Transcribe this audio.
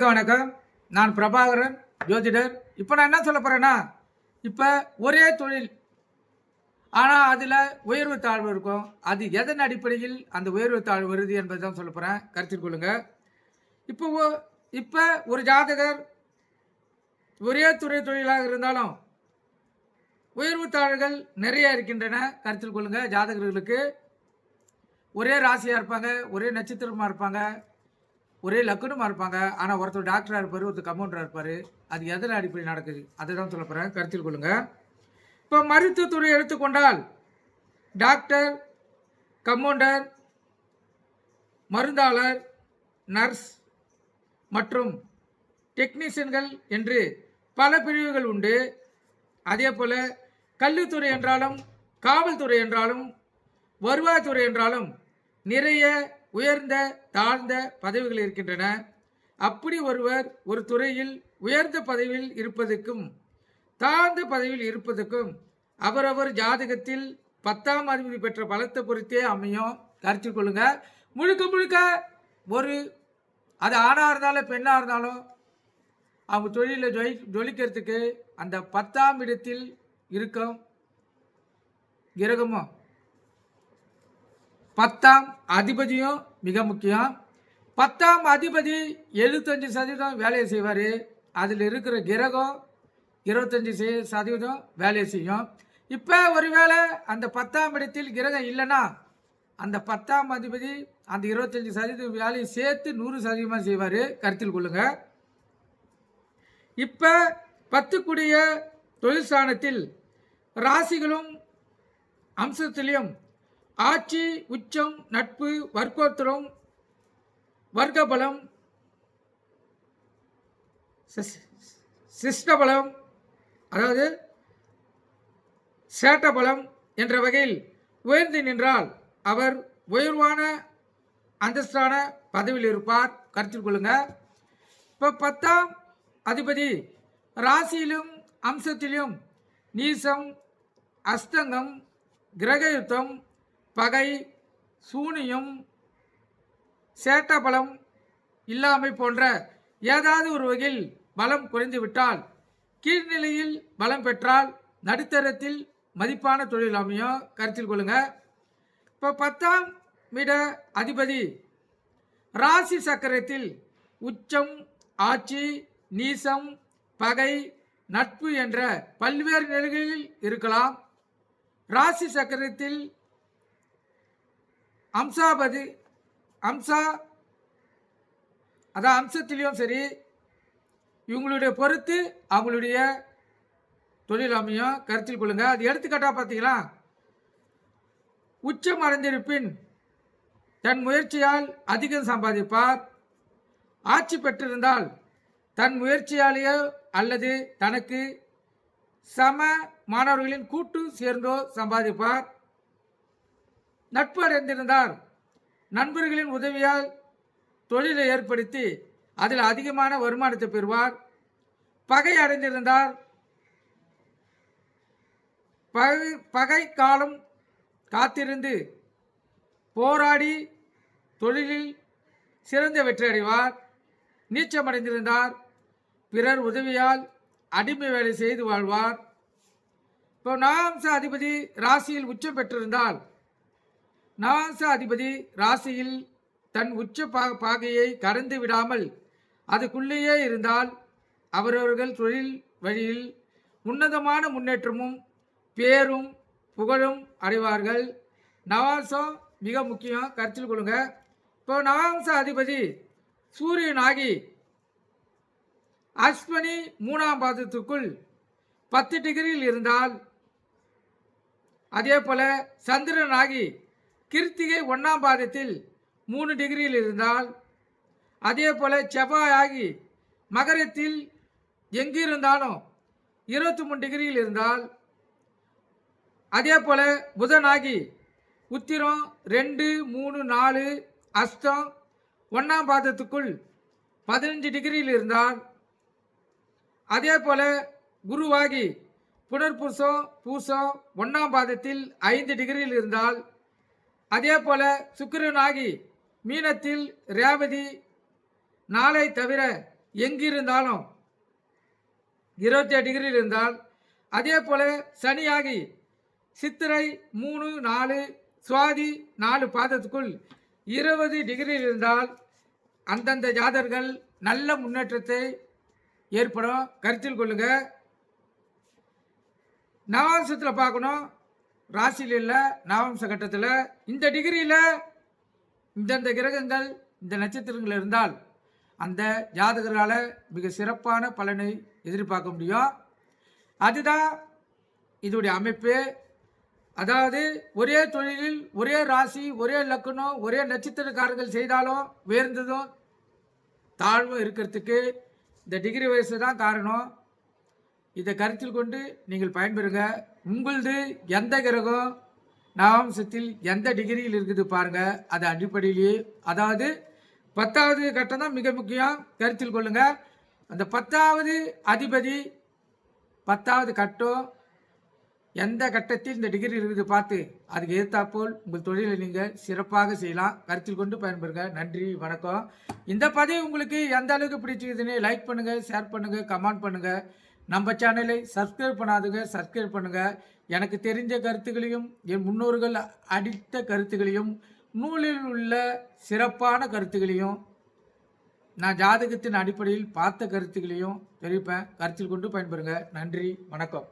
அனைவருக்கும் வணக்கம். நான் பிரபாகரன் ஜோதிடர். இப்போ நான் என்ன சொல்ல போகிறேன்னா இப்போ ஒரே தொழில். ஆனால் அதில் உயர்வு தாழ்வு இருக்கும். அது எதன் அடிப்படையில் அந்த உயர்வு தாழ்வு வருது என்பதை தான் சொல்ல போகிறேன் கருத்தில் கொள்ளுங்க. இப்போ இப்போ ஒரு ஜாதகர் ஒரே துறை தொழிலாக இருந்தாலும் உயர்வு தாழ்வுகள் நிறைய இருக்கின்றன. கருத்தில் கொள்ளுங்கள் ஜாதகர்களுக்கு ஒரே ராசியாக இருப்பாங்க ஒரே நட்சத்திரமாக இருப்பாங்க. ஒரே லக்குனுமா இருப்பாங்க. ஆனால் ஒருத்தர் டாக்டராக இருப்பார் ஒருத்தர் கம்பவுண்டராக இருப்பார். அது எதில் அடிப்படை நடக்குது? அதை தான் சொல்ல போகிறேன் கருத்தில் கொள்ளுங்கள் இப்போ மருத்துவத்துறை எடுத்துக்கொண்டால் டாக்டர் கம்பவுண்டர் மருந்தாளர் நர்ஸ் மற்றும் டெக்னீஷியன்கள் என்று பல பிரிவுகள் உண்டு. அதே போல் கல்வித்துறை என்றாலும் காவல்துறை என்றாலும் வருவாய்த்துறை என்றாலும் நிறைய உயர்ந்த தாழ்ந்த பதவிகள் இருக்கின்றன. அப்படி ஒருவர் ஒரு துறையில் உயர்ந்த பதவியில் இருப்பதற்கும் தாழ்ந்த பதவியில் இருப்பதற்கும் அவரவர் ஜாதகத்தில் பத்தாம் அதிபதி பெற்ற பலத்தை பொறுத்தே அமையும். கருத்தில் கொள்ளுங்க. முழுக்க முழுக்க ஒரு அது ஆணாக இருந்தாலும் பெண்ணாக இருந்தாலும் அவங்க தொழிலில் ஜொலி ஜொலிக்கிறதுக்கு அந்த பத்தாம் இடத்தில் இருக்கும் கிரகமும். பத்தாம் அதிபதியும் மிக முக்கியம். பத்தாம் அதிபதி எழுபத்தஞ்சு சதவீதம் வேலையை செய்வார். அதில் இருக்கிற கிரகம் இருபத்தஞ்சி சதவீதம் வேலையை செய்யும். இப்போ ஒருவேளை அந்த பத்தாம் இடத்தில் கிரகம் இல்லைன்னா அந்த பத்தாம் அதிபதி அந்த இருபத்தஞ்சி சதவீதம் வேலையை சேர்த்து நூறு சதவீதமாக செய்வார். கருத்தில் கொள்ளுங்க. இப்போ பத்துக்குடிய தொழில் ஸ்தானத்தில் ராசிகளும் அம்சத்திலையும் ஆட்சி உச்சம் நட்பு வர்க்கோத்திரம் வர்க்கபலம் சிஷ்டபலம் அதாவது சேட்டபலம் என்ற வகையில் உயர்ந்து நின்றால் அவர் உயர்வான அந்தஸ்தான பதவியில் இருப்பார். கருத்தில் கொள்ளுங்க. இப்போ பத்தாம் அதிபதி ராசியிலும் அம்சத்திலும் நீசம் அஸ்தங்கம் கிரகயுத்தம் பகை சூனியம் சேட்டபலம் இல்லாமை போன்ற ஏதாவது ஒரு வகையில் பலம் குறைந்துவிட்டால் கீழ்நிலையில் பலம் பெற்றால் நடுத்தரத்தில் மதிப்பான தொழில் அமையும்? கருத்தில் கொள்ளுங்க. இப்போ பத்தாம் மிட அதிபதி ராசி சக்கரத்தில் உச்சம் ஆட்சி நீசம் பகை நட்பு என்ற பல்வேறு நிலைகளில் இருக்கலாம். ராசி சக்கரத்தில் அம்சாபதி அம்சா அதான் அம்சத்திலையும் சரி இவங்களுடைய பொறுத்து அவங்களுடைய தொழில் அமையும் கருத்தில் கொள்ளுங்க. அது எடுத்துக்காட்டாக பார்த்தீங்களா? உச்சம் அடைந்திருப்பின் தன் முயற்சியால் அதிகம் சம்பாதிப்பார். ஆட்சி பெற்றிருந்தால் தன் முயற்சியாலேயோ அல்லது தனக்கு சம மாணவர்களின் கூட்டு சேர்ந்தோ சம்பாதிப்பார். நட்பு அடைந்திருந்தார் நண்பர்களின் உதவியால் தொழிலை ஏற்படுத்தி அதில் அதிகமான வருமானத்தை பெறுவார். பகை அடைந்திருந்தார். பகை பகை காலம் காத்திருந்து போராடி தொழிலில் சிறந்த வெற்றி அடைவார். நீச்சமடைந்திருந்தார். பிறர் உதவியால் அடிமை வேலை செய்து வாழ்வார். இப்போ நவாம்ச அதிபதி ராசியில் உச்சம் பெற்றிருந்தால் நவாம்ச அதிபதி ராசியில் தன் உச்ச பா பாகையை கடந்து விடாமல் அதுக்குள்ளேயே இருந்தால் அவரவர்கள் தொழில் வழியில் உன்னதமான முன்னேற்றமும் பேரும் புகழும் அடைவார்கள். நவாசம் மிக முக்கியம். கருத்தில் கொள்ளுங்க. இப்போ நவாம்ச அதிபதி சூரியனாகி அஸ்வினி மூணாம் பாதத்துக்குள் பத்து டிகிரியில் இருந்தால் அதே போல சந்திரனாகி கிருத்திகை ஒன்றாம் பாதத்தில் மூணு டிகிரியில் இருந்தால் அதே போல் செவ்வாய் ஆகி மகரத்தில் எங்கிருந்தாலும் இருபத்தி மூணு டிகிரியில் இருந்தால் அதே போல் புதனாகி உத்திரம் ரெண்டு மூணு நாலு அஸ்தம் ஒன்றாம் பாதத்துக்குள் பதினஞ்சு டிகிரியில் இருந்தால் அதே போல் குருவாகி புனர்பூசம் பூசம் ஒன்றாம் பாதத்தில் ஐந்து டிகிரியில் இருந்தால் அதே போல சுக்கிரனாகி மீனத்தில் ரேவதி நாளை தவிர எங்கிருந்தாலும் இருபத்தி எட்டு டிகிரியில் இருந்தால் அதே போல சனியாகி சித்திரை மூணு நாலு சுவாதி நாலு பாதத்துக்குள் இருபது டிகிரியில் இருந்தால் அந்தந்த ஜாதர்கள் நல்ல முன்னேற்றத்தை ஏற்படும். கருத்தில் கொள்ளுங்க. நவாசத்தில் பார்க்கணும். ராசியில் இல்லை நவம்ச கட்டத்தில் இந்த டிகிரியில் இந்தந்த கிரகங்கள் இந்த நட்சத்திரங்கள் இருந்தால் அந்த ஜாதகரால் மிக சிறப்பான பலனை எதிர்பார்க்க முடியும். அதுதான் இதோடைய அமைப்பு. அதாவது ஒரே தொழிலில் ஒரே ராசி ஒரே லக்கணம் ஒரே நட்சத்திரக்காரர்கள் செய்தாலும் உயர்ந்ததும் தாழ்வும் இருக்கிறதுக்கு இந்த டிகிரி வயசு தான் காரணம். இதை கருத்தில் கொண்டு நீங்கள் பயன்பெறுங்க. உங்களது எந்த கிரகம்? நவம்சத்தில் எந்த டிகிரியில் இருக்குது பாருங்கள் அது அடிப்படையிலேயே அதாவது பத்தாவது கட்டம் தான் மிக முக்கியம். கருத்தில் கொள்ளுங்க. அந்த பத்தாவது அதிபதி பத்தாவது கட்டம் எந்த கட்டத்தில் இந்த டிகிரி இருக்குது பார்த்து அதுக்கு ஏற்றாப்போல் உங்கள் தொழிலை நீங்கள் சிறப்பாக செய்யலாம். கருத்தில் கொண்டு பயன்பெறுங்க. நன்றி வணக்கம். இந்த பதிவு உங்களுக்கு எந்த அளவுக்கு பிடிச்சிருக்குதுன்னு லைக் பண்ணுங்கள் ஷேர் பண்ணுங்கள் கமெண்ட் பண்ணுங்கள் நம்ம சேனலை சப்ஸ்கிரைப் பண்ணாதுங்க சப்ஸ்கிரைப் பண்ணுங்கள் எனக்கு தெரிஞ்ச கருத்துக்களையும் என் முன்னோர்கள் அடித்த கருத்துக்களையும் நூலில் உள்ள சிறப்பான கருத்துக்களையும் நான் ஜாதகத்தின் அடிப்படையில் பார்த்த கருத்துக்களையும் தெரிவிப்பேன். கருத்தில் கொண்டு பயன்பெறுங்க. நன்றி வணக்கம்.